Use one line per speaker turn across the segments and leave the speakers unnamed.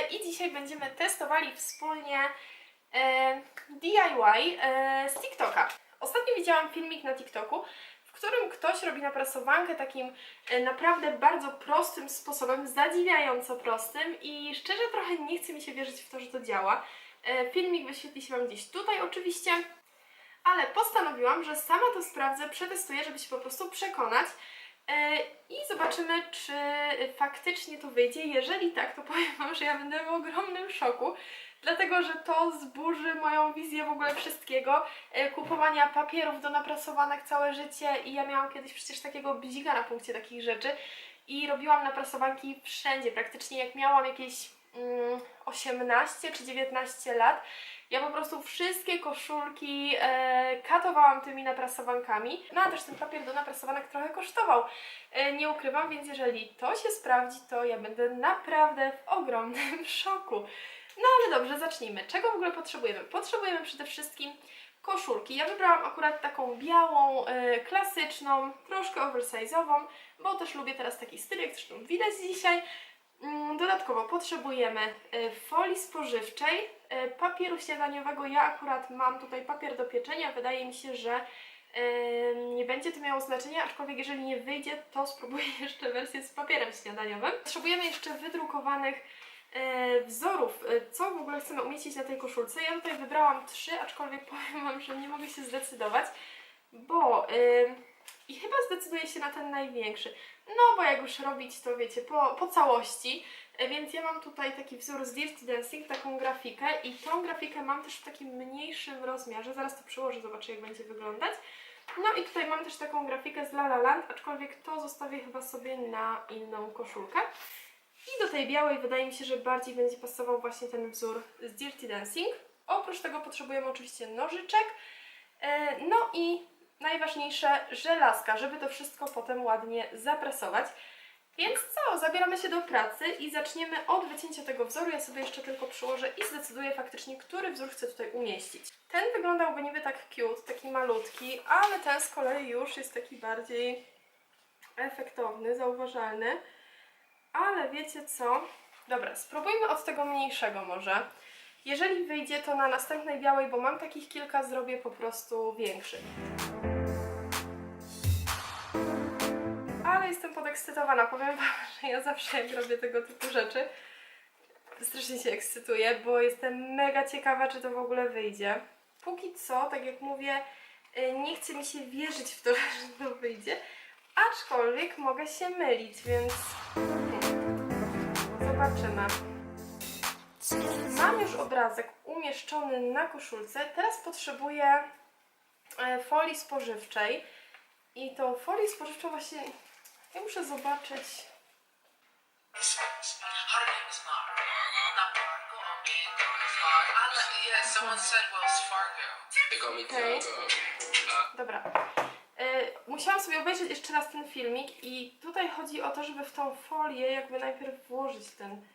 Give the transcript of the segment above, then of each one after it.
i dzisiaj będziemy testowali wspólnie e, DIY e, z TikToka. Ostatnio widziałam filmik na TikToku, w którym ktoś robi naprasowankę takim e, naprawdę bardzo prostym sposobem, zadziwiająco prostym i szczerze trochę nie chce mi się wierzyć w to, że to działa. E, filmik wyświetli się Wam gdzieś tutaj oczywiście, ale postanowiłam, że sama to sprawdzę, przetestuję, żeby się po prostu przekonać. E, I zobaczymy, czy faktycznie to wyjdzie. Jeżeli tak, to powiem Wam, że ja będę w ogromnym szoku, dlatego że to zburzy moją wizję w ogóle wszystkiego. E, Kupowania papierów do naprasowanek całe życie i ja miałam kiedyś przecież takiego bzika na punkcie takich rzeczy i robiłam naprasowanki wszędzie, praktycznie jak miałam jakieś mm, 18 czy 19 lat. Ja po prostu wszystkie koszulki e, katowałam tymi naprasowankami. No a też ten papier do naprasowanek trochę kosztował. E, nie ukrywam, więc jeżeli to się sprawdzi, to ja będę naprawdę w ogromnym szoku. No ale dobrze, zacznijmy. Czego w ogóle potrzebujemy? Potrzebujemy przede wszystkim koszulki. Ja wybrałam akurat taką białą, e, klasyczną, troszkę oversize'ową, bo też lubię teraz taki styl, jak zresztą widać dzisiaj. Mm, Dodatkowo potrzebujemy e, folii spożywczej, e, papieru śniadaniowego. Ja akurat mam tutaj papier do pieczenia. Wydaje mi się, że nie będzie to miało znaczenia, aczkolwiek jeżeli nie wyjdzie, to spróbuję jeszcze wersję z papierem śniadaniowym. Potrzebujemy jeszcze wydrukowanych e, wzorów, co w ogóle chcemy umieścić na tej koszulce. Ja tutaj wybrałam trzy, aczkolwiek powiem Wam, że nie mogę się zdecydować, bo... zdecyduję się na ten największy. No, bo jak już robić, to wiecie, po, po całości. E, Więc ja mam tutaj taki wzór z Dirty Dancing, taką grafikę i tą grafikę mam też w takim mniejszym rozmiarze. Zaraz to przyłożę, zobaczę jak będzie wyglądać. No i tutaj mam też taką grafikę z La La Land, aczkolwiek to zostawię chyba sobie na inną koszulkę. I do tej białej wydaje mi się, że bardziej będzie pasował właśnie ten wzór z Dirty Dancing. Oprócz tego potrzebujemy oczywiście nożyczek. E, No i najważniejsze żelazka, żeby to wszystko potem ładnie zapresować. Więc co, zabieramy się do pracy i zaczniemy od wycięcia tego wzoru. Ja sobie jeszcze tylko przyłożę i zdecyduję faktycznie, który wzór chcę tutaj umieścić. Ten wyglądałby niby tak cute, taki malutki, ale ten z kolei już jest taki bardziej efektowny, zauważalny. Ale wiecie co? Dobra, spróbujmy od tego mniejszego może. Jeżeli wyjdzie, to na następnej białej, bo mam takich kilka, zrobię po prostu większy. Ale jestem podekscytowana. Powiem Wam, że ja zawsze jak robię tego typu rzeczy, strasznie się ekscytuję, bo jestem mega ciekawa, czy to w ogóle wyjdzie. Póki co, tak jak mówię, y, nie chce mi się wierzyć w to, że to wyjdzie, aczkolwiek mogę się mylić, więc hmm, zobaczymy. Mam już obrazek umieszczony na koszulce. Teraz potrzebuję e, folii spożywczej. I tą folię spożywczą właśnie ja muszę zobaczyć. Okay. Dobra. E, musiałam sobie obejrzeć jeszcze raz ten filmik i tutaj chodzi o to, żeby w tą folię jakby najpierw włożyć ten,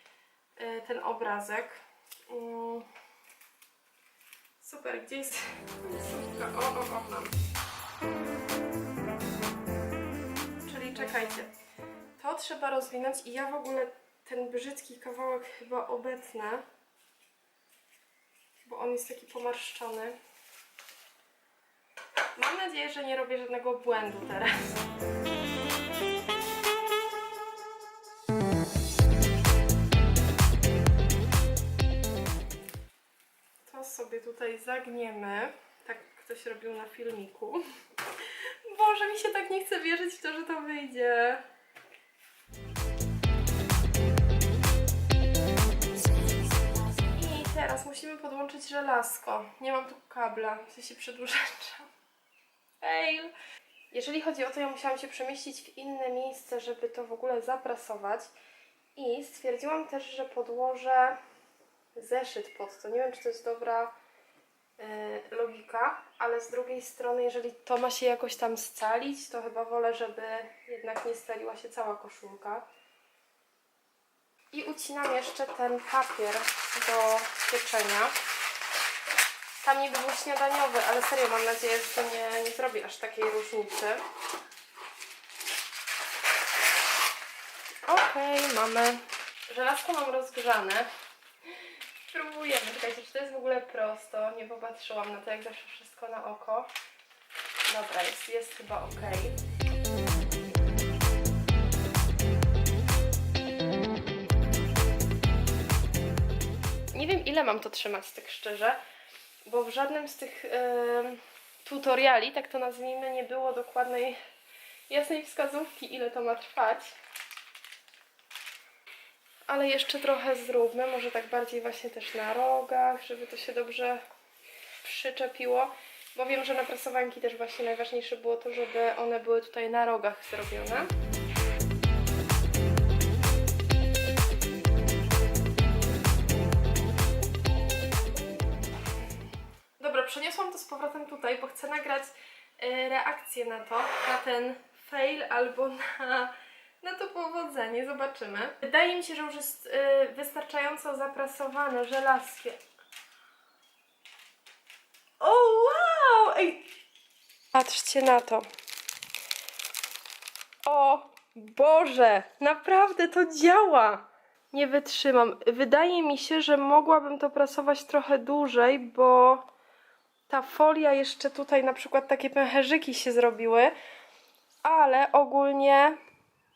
e, ten obrazek. Super, gdzie jest końcówka? O, o, o, mam. Czyli czekajcie. To trzeba rozwinąć i ja w ogóle ten brzydki kawałek chyba obetnę, bo on jest taki pomarszczony. Mam nadzieję, że nie robię żadnego błędu teraz. Sobie tutaj zagniemy. Tak ktoś robił na filmiku. Boże, mi się tak nie chce wierzyć w to, że to wyjdzie. I teraz musimy podłączyć żelazko. Nie mam tu kabla, w sensie przedłużacza. Fail. Jeżeli chodzi o to, ja musiałam się przemieścić w inne miejsce, żeby to w ogóle zaprasować. I stwierdziłam też, że podłożę zeszyt pod to. Nie wiem, czy to jest dobra logika, ale z drugiej strony, jeżeli to ma się jakoś tam scalić, to chyba wolę, żeby jednak nie scaliła się cała koszulka. I ucinam jeszcze ten papier do pieczenia. Tam niby był śniadaniowy, ale serio mam nadzieję, że to nie, nie zrobi aż takiej różnicy. Okej, mamy. Żelazko mam rozgrzane. Spróbujemy. Czekajcie, czy to jest w ogóle prosto? Nie popatrzyłam na to, jak zawsze wszystko na oko. Dobra, jest, jest chyba ok. Nie wiem, ile mam to trzymać, tak szczerze, bo w żadnym z tych tutoriali, tak to nazwijmy, nie było dokładnej, jasnej wskazówki, ile to ma trwać. Ale jeszcze trochę zróbmy, może tak bardziej właśnie też na rogach, żeby to się dobrze przyczepiło. Bo wiem, że na prasowanki też właśnie najważniejsze było to, żeby one były tutaj na rogach zrobione. Dobra, przeniosłam to z powrotem tutaj, bo chcę nagrać e, reakcję na to, na ten fail albo na, na to powodzenie. Zobaczymy. Wydaje mi się, że już jest e, wystarczająco zaprasowane żelazkie. O wow! Ej! Patrzcie na to. O Boże! Naprawdę to działa! Nie wytrzymam. Wydaje mi się, że mogłabym to prasować trochę dłużej, bo ta folia jeszcze tutaj na przykład takie pęcherzyki się zrobiły, ale ogólnie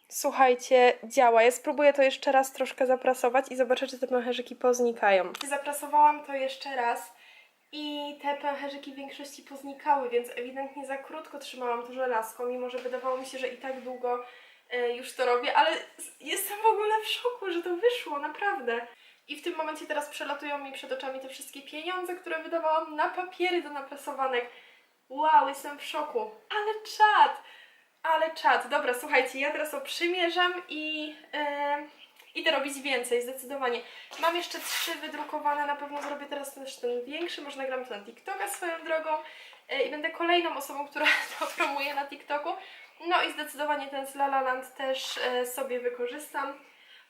słuchajcie, działa. Ja spróbuję to jeszcze raz troszkę zaprasować i zobaczę, czy te pęcherzyki poznikają. Zaprasowałam to jeszcze raz i te pęcherzyki w większości poznikały, więc ewidentnie za krótko trzymałam to żelazko, mimo że wydawało mi się, że i tak długo e, już to robię, ale jestem w ogóle w szoku, że to wyszło, naprawdę. I w tym momencie teraz przelatują mi przed oczami te wszystkie pieniądze, które wydawałam na papiery do naprasowanek. Wow, jestem w szoku. Ale czad! Ale czad. Dobra, słuchajcie, ja teraz to przymierzam i e, idę robić więcej, zdecydowanie. Mam jeszcze trzy wydrukowane, na pewno zrobię teraz też ten większy, może nagram to na TikToka swoją drogą e, i będę kolejną osobą, która to promuje na TikToku. No i zdecydowanie ten z La La Land też e, sobie wykorzystam.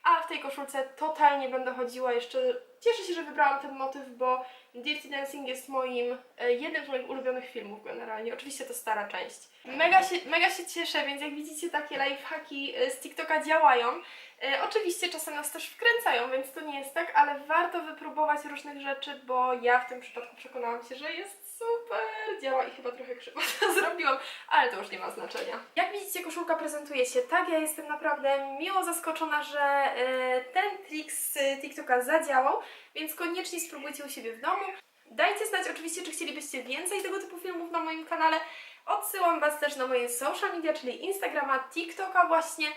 A w tej koszulce totalnie będę chodziła jeszcze. Cieszę się, że wybrałam ten motyw, bo Dirty Dancing jest moim, e, jednym z moich ulubionych filmów generalnie. Oczywiście to stara część. Mega się, mega się cieszę, więc jak widzicie takie lifehacki e, z TikToka działają. E, oczywiście czasem nas też wkręcają, więc to nie jest tak, ale warto wypróbować różnych rzeczy, bo ja w tym przypadku przekonałam się, że jest super, działa i chyba trochę krzywo to zrobiłam, ale to już nie ma znaczenia. Jak widzicie, koszulka prezentuje się tak, ja jestem naprawdę miło zaskoczona, że ten trik z TikToka zadziałał, więc koniecznie spróbujcie u siebie w domu. Dajcie znać oczywiście, czy chcielibyście więcej tego typu filmów na moim kanale. Odsyłam Was też na moje social media, czyli Instagrama, TikToka właśnie.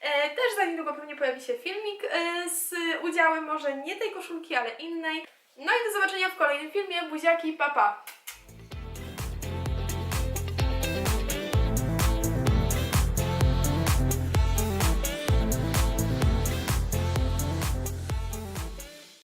E, Też za niedługo pewnie pojawi się filmik e, z udziałem może nie tej koszulki, ale innej. No i do zobaczenia w kolejnym filmie. Buziaki, papa! Pa.